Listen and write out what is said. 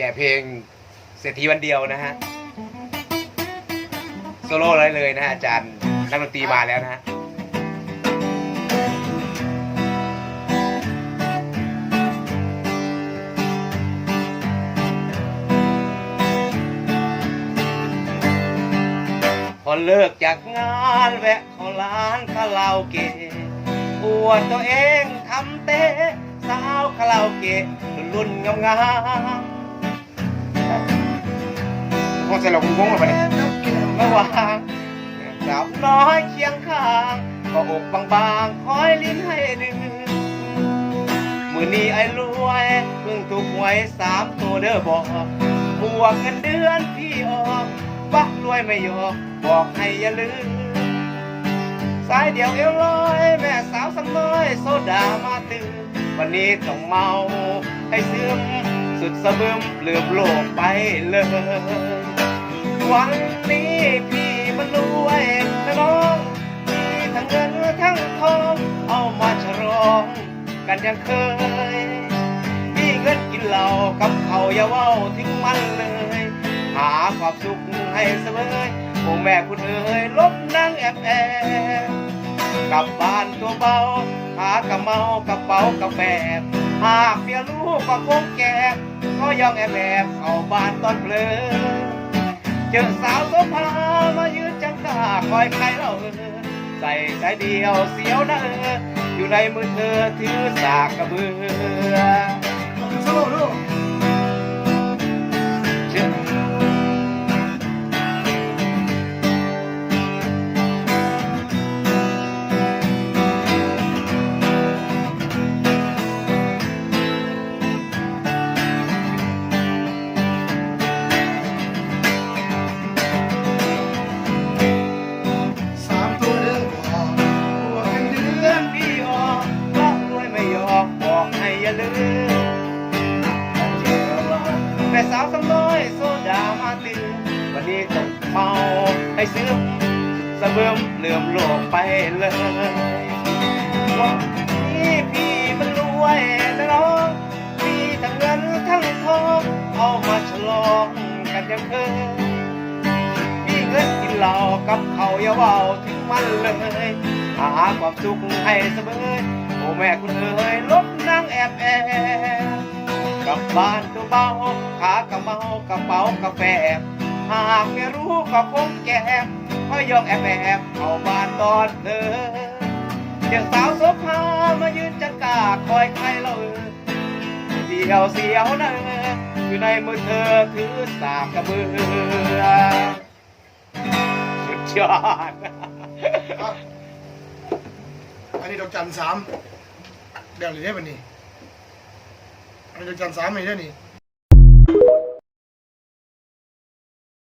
แก่เพลงเศรษฐีวันเดียวนะฮะโซโล่เลยเลยนะฮะอาจารย์นักดนตรีมาแล้วนะฮะพอเลิกจากงานแวะเข้าร้านคาราโอเกะอวดตัวเองทำเต้สาวคาราโอเกะรุ่นงาม สร็จแล้วกูงงแล้วปเนี่ยมื่อวานสาวน้อยเคียงข้างก็อกบางๆคอยลิ้นให้ดึงมือนี้ไอ้รวยเพิ่งถูกหวยสามตัวเด้อบอกบวกเงินเดือนพี่ออกบักรวยไม่ยอกบอกให้อย่าลืมสายเดียวเอวลอยแม่สาวสำน้อยโซดามาตื่นวันนี้ต้องเมาให้ซึมสุดสะบึมเปลืมโลกไปเลย วันนี้พี่มันรวยนะน้องมีทั้งเงินทั้งทองเอามาฉลองกันยังเคยมีเงินกินเหล้ากับเขาอย่าเว้าถึงมันเลย หาความสุขให้เสมอโอ้แม่คุณเอ๋ยลบนั่งแอบแอบกลับบ้านตัวเบาหากระเมากระเป๋ากระแบกหากเมียลูกก็คงแก่ก็ย่องแอบแอบเข้าบ้านตอนเพลอ เจอสาวโซภามายืนจังกาคอยใครเราเออใส่ใจเดียวเสียวนะเอออยู่ในมือเธอถือสากกระเบือ บอกให้อย่าลืมแม่สาวสำน้อยโซดามาตื่นวันนี้ต้องเมาให้ซึมสะเบิ่มเลื่อมโลกไปเลยวันนี้พี่มันรวยนะน้องมีทั้งเงินทั้งทองเอามาฉลองกันยังเคยมีเงินกินเหล้ากับเขาอย่าเว้าถึงมันเลยหาความสุขให้เสมอโอ้แม่คุณเอ๋ยลบ กลับบ้านตัวเบาขากระเมากระเป๋ากาแฟหากไม่รู้ก็คงแก่ก็ยองแอบแอบเข้าบ้านตอนเธอเดี๋ยวสาวโสภามายืนจังกาคอยใครเราเออเดียวเสียวนะอยู่ในมือเธอถือสากกระเบือสุดยอดอันนี้ดอกจันสามเดี๋ยวนี้ได้ปะนี่ อันนี้ดอกจั